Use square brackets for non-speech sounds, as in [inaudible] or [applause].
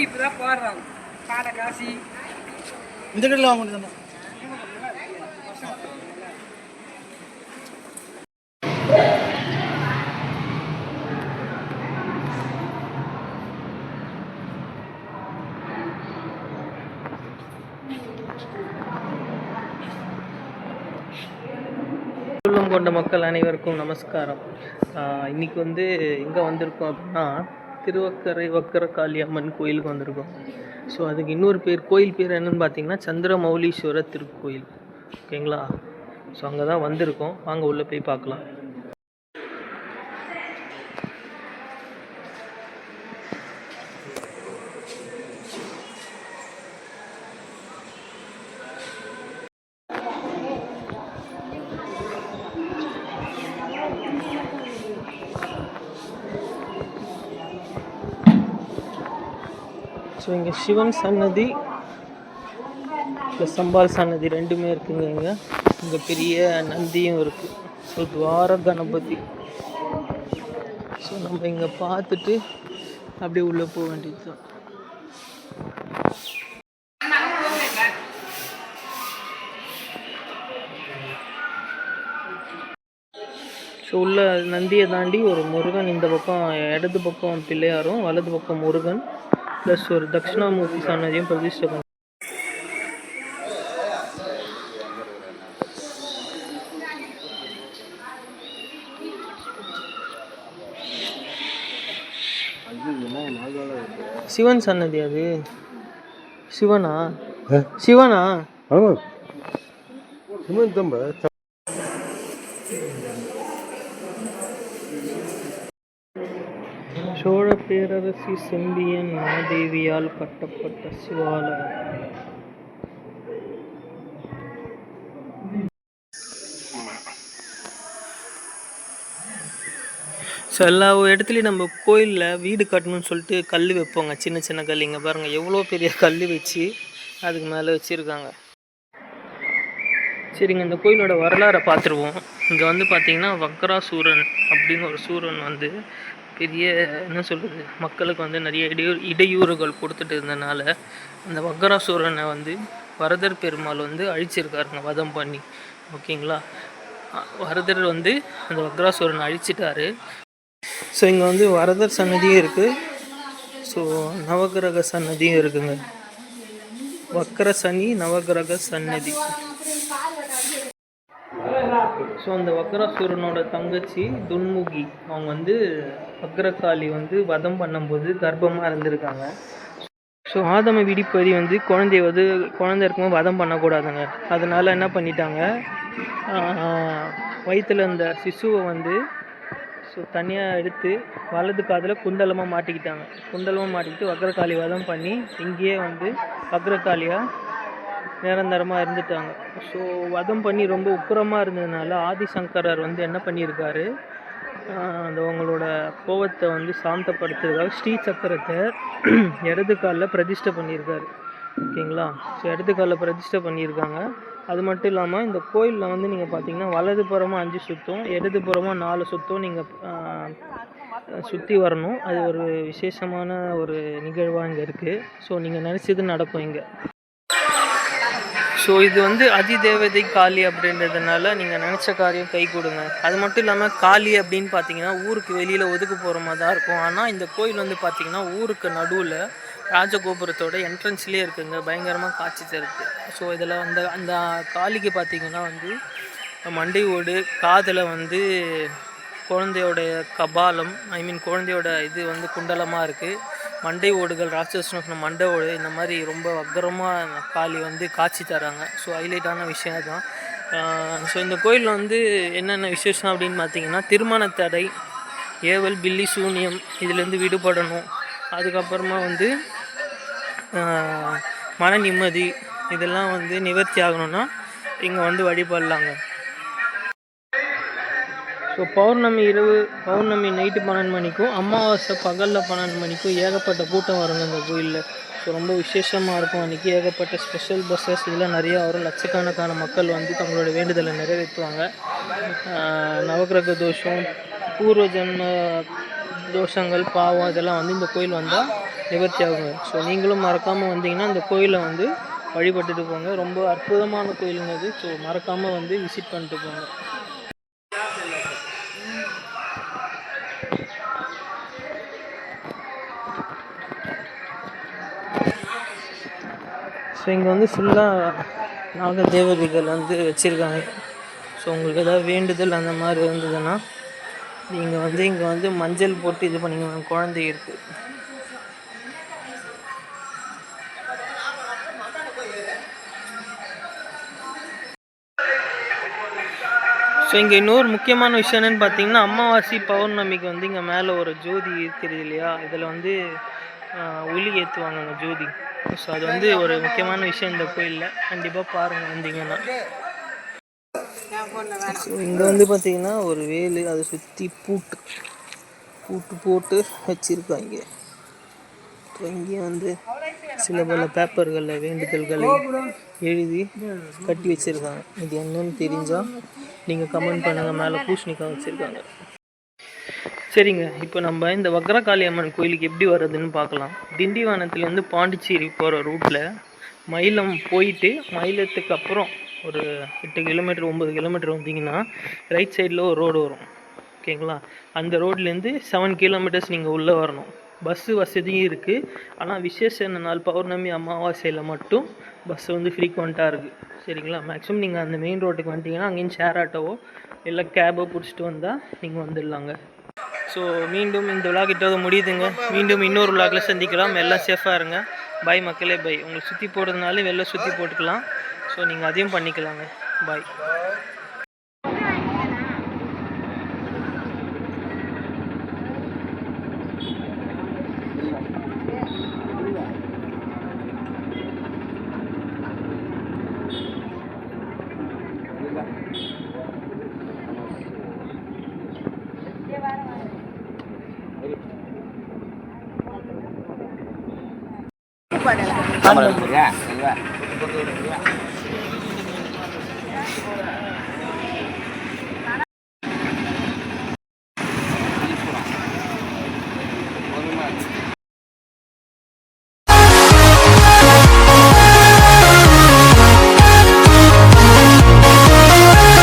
இப்போ தான் போடுறாங்க. காடை காசி. இந்த கடையில் வாங்க முடியுதாண்ணா உள்ளம் கொண்ட மக்கள் அனைவருக்கும் நமஸ்காரம். ஆஹ் இன்னைக்கு வந்து எங்கே வந்திருக்கோம் அப்படின்னா திருவக்கரை வக்கர காளியம்மன் கோயிலுக்கு வந்திருக்கோம். ஸோ அதுக்கு இன்னொரு பேர் கோயில் பேர் என்னன்னு பார்த்தீங்கன்னா சந்திரமௌலீஸ்வரர் திருக்கோயில். ஓகேங்களா ஸோ அங்கே தான் வந்திருக்கோம். வாங்க உள்ளே போய் பார்க்கலாம். ஸோ இங்கே சிவன் சன்னதி ப்ளஸ் சம்பால் சன்னதி ரெண்டுமே இருக்குங்க இங்கே. இங்கே பெரிய நந்தியும் இருக்குது ஸோ துவார கணபதி. ஸோ நம்ம இங்கே பார்த்துட்டு அப்படியே உள்ளே போக வேண்டியது தான். ஸோ உள்ள நந்தியை தாண்டி ஒரு முருகன் இந்த பக்கம் இடது பக்கம் பிள்ளையாரும் வலது பக்கம் முருகன். ப்ளஸ் ஒரு தட்சிணாமூர்த்தி சன்னதியும் பிரதிஷ்டை பண்ணி சிவன் சன்னதி அது சிவனா சிவனா ஆமாம் சிமெண்ட் தம்ப பேரரசி செம்பியன் மாதேவியால் கட்டப்பட்ட சிவாலயம். ஸோ எல்லா இடத்துலையும் நம்ம கோயிலில் வீடு கட்டணும்னு சொல்லிட்டு கல் வைப்போங்க. சின்ன சின்ன கல். இங்கே பாருங்கள் எவ்வளோ பெரிய கல் வச்சு அதுக்கு மேலே வச்சுருக்காங்க. சரிங்க இந்த கோயிலோட வரலாறை பார்த்துருவோம். இங்கே வந்து பாத்தீங்கன்னா வக்ரா சூரன் அப்படின்னு ஒரு சூரன் வந்து பெரிய என்ன சொல்கிறது மக்களுக்கு வந்து நிறைய இடையூ இடையூறுகள் கொடுத்துட்டு இருந்தனால அந்த வக்கராசூரனை வந்து வரதர் பெருமாள் வந்து அழிச்சிருக்காருங்க வதம் பண்ணி. ஓகேங்களா? வரதர் வந்து அந்த வக்ராசூரனை அழிச்சிட்டாரு. ஸோ இங்கே வந்து வரதர் சன்னதியும் இருக்குது ஸோ நவகிரக சன்னதியும் இருக்குங்க. வக்கர சனி நவகிரக சன்னதி. ஸோ அந்த வக்கராசூரனோட தங்கச்சி துன்முகி அவங்க வந்து வக்ரகாளி வந்து வதம் பண்ணும்போது கர்ப்பமாக இருந்திருக்காங்க. ஸோ ஆதம விடிப்பதி வந்து குழந்தைய வந்து குழந்தை இருக்கும்போது வதம் பண்ணக்கூடாதுங்க. அதனால் என்ன பண்ணிட்டாங்க? வயிற்றில் இருந்த சிசுவை வந்து ஸோ தனியாக எடுத்து வலது காதில் குண்டலமாக மாட்டிக்கிட்டாங்க. குண்டலமாக மாட்டிக்கிட்டு வக்ரகாளி வதம் பண்ணி இங்கேயே வந்து வக்ரகாளியாக நிரந்தரமாக இருந்துட்டாங்க. ஸோ வதம் பண்ணி ரொம்ப உக்கிரமாக இருந்ததுனால ஆதிசங்கரர் வந்து என்ன பண்ணியிருக்காரு? அந்த அவங்களோட கோவத்தை வந்து சாந்தப்படுத்துறதுக்காக ஸ்ரீ சக்கரத்தை [clears throat] இடது காலில் பிரதிஷ்டை பண்ணியிருக்காரு. ஓகேங்களா? ஸோ இடது காலில் பிரதிஷ்டை பண்ணியிருக்காங்க. அது மட்டும் இல்லாமல் இந்த கோயிலில் வந்து நீங்கள் பார்த்தீங்கன்னா வலது புறமாக அஞ்சு சுத்தம் இடது புறமாக நாலு சுத்தம் நீங்கள் சுற்றி வரணும். அது ஒரு விசேஷமான ஒரு நிகழ்வாக இங்கே இருக்குது ஸோ நீங்கள் நினச்சது நடக்கும் இங்கே. ஸோ இது வந்து அதிதேவதை காளி அப்படின்றதுனால நீங்கள் நினச்ச காரியம் கை கொடுங்க. அது மட்டும் இல்லாமல் காளி அப்படின்னு பார்த்தீங்கன்னா ஊருக்கு வெளியில் ஒதுக்கு போகிற மாதிரி தான் இருக்கும். ஆனால் இந்த கோயில் வந்து பார்த்தீங்கன்னா ஊருக்கு நடுவில் ராஜகோபுரத்தோட என்ட்ரன்ஸ்லேயே இருக்குங்க. பயங்கரமாக காட்சி தருது. ஸோ இதில் அந்த அந்த காளிக்கு பார்த்தீங்கன்னா வந்து மண்டை ஓடு காதில் வந்து குழந்தையோடைய கபாலம் ஐ மீன் குழந்தையோட இது வந்து குண்டலமாக இருக்குது மண்டை ஓடுகள் ராட்சசன மண்டை ஓடு இந்த மாதிரி ரொம்ப அக்கரமாக காளி வந்து காட்சி தராங்க. ஸோ ஹைலைட்டான விஷயம் தான் ஸோ இந்த கோயிலில் வந்து என்னென்ன விசேஷம் அப்படின்னு பார்த்தீங்கன்னா திருமண தடை ஏவல் பில்லி சூனியம் இதுலேருந்து விடுபடணும். அதுக்கப்புறமா வந்து மன நிம்மதி இதெல்லாம் வந்து நிவர்த்தி ஆகணும்னா இங்கே வந்து வழிபடலாங்க. ஸோ பௌர்ணமி இரவு பௌர்ணமி நைட்டு பன்னெண்டு மணிக்கும் அமாவாசை பகலில் பன்னெண்டு மணிக்கும் ஏகப்பட்ட கூட்டம் வருங்க இந்த கோயிலில். ஸோ ரொம்ப விசேஷமாக இருக்கும் அன்றைக்கி ஏகப்பட்ட ஸ்பெஷல் பஸ்ஸஸ் இதெல்லாம் நிறையா வரும் லட்சக்கணக்கான மக்கள் வந்து தங்களோட வேண்டுதலை நிறைவேற்றுவாங்க. நவகிரக நவக்கிரக தோஷம் பூர்வ ஜென்ம தோஷங்கள் பாவம் இதெல்லாம் வந்து இந்த கோயில் வந்தால் நிவர்த்தி ஆகுங்க ஸோ நீங்களும் மறக்காமல் வந்தீங்கன்னா இந்த கோயிலை வந்து வழிபட்டுட்டு போங்க. ரொம்ப அற்புதமான கோயிலுங்கிறது ஸோ மறக்காமல் வந்து விசிட் பண்ணிட்டு போங்க. ஸோ இங்கே வந்து ஃபுல்லாக நாக தேவதைகள் வந்து வச்சுருக்காங்க. ஸோ உங்களுக்கு ஏதாவது வேண்டுதல் அந்த மாதிரி இருந்ததுன்னா நீங்கள் வந்து இங்கே வந்து மஞ்சள் போட்டு இது பண்ணிக்கணும் குழந்தை இருக்குது ஸோ இங்கே இன்னொரு முக்கியமான விஷயம் என்னென்னு பார்த்தீங்கன்னா அமாவாசை பௌர்ணமிக்கு வந்து இங்கே மேலே ஒரு ஜோதி இருக்குது இல்லையா? இதில் வந்து ஆஹ், ஒளி ஏற்றுவாங்க அந்த ஜோதி. ஸோ அது வந்து ஒரு முக்கியமான விஷயம் இந்த கோயிலில். கண்டிப்பாக பாருங்கள் வந்தீங்கன்னா. ஸோ இங்கே வந்து பார்த்தீங்கன்னா ஒரு வேலு அதை சுற்றி பூட்டு. பூட்டு போட்டு வச்சுருக்காங்க. இங்கே வந்து சில பல பேப்பர்களில் வேண்டுதல்களை எழுதி கட்டி வச்சுருக்காங்க. இது என்னன்னு தெரிஞ்சால் நீங்கள் கமெண்ட் பண்ணுங்கள் மேலே பூஷணிக்காய் வச்சுருக்காங்க. சரிங்க. இப்போ நம்ம இந்த வக்ரகாளி அம்மன் கோயிலுக்கு எப்படி வர்றதுன்னு பார்க்கலாம். திண்டிவனத்துலேருந்து பாண்டிச்சேரி போகிற ரூட்டில் மயிலம் போயிட்டு மயிலத்துக்கு அப்புறம் ஒரு எட்டு கிலோமீட்டர் ஒம்பது கிலோமீட்டர் வந்தீங்கன்னா ரைட் சைடில் ஒரு ரோடு வரும். ஓகேங்களா அந்த ரோட்லேருந்து செவன் கிலோமீட்டர்ஸ் நீங்கள் உள்ளே வரணும். பஸ்ஸு வசதியும் இருக்குது ஆனால் விசேஷ நாள் பௌர்ணமி அமாவாசையில் மட்டும் பஸ் வந்து ஃப்ரீக்வெண்ட்டாக இருக்குது சரிங்களா? மேக்ஸிமம் நீங்கள் அந்த மெயின் ரோட்டுக்கு வந்துட்டிங்கன்னா அங்கேயும் ஷேர் ஆட்டோவோ இல்லை கேபோ பிடிச்சிட்டு வந்தால் நீங்கள் வந்துடலாங்க. ஸோ மீண்டும் இந்த விழா கிட்டது முடியுதுங்க. மீண்டும் இன்னொரு விழாக்கில் சந்திக்கலாம். எல்லாம் சேஃபாக இருங்க. பாய் மக்களே பாய் உங்களுக்கு சுற்றி போடுறதுனால வெளில சுற்றி போட்டுக்கலாம். ஸோ நீங்கள் அதையும் பண்ணிக்கலாங்க. பாய் ஆமாம்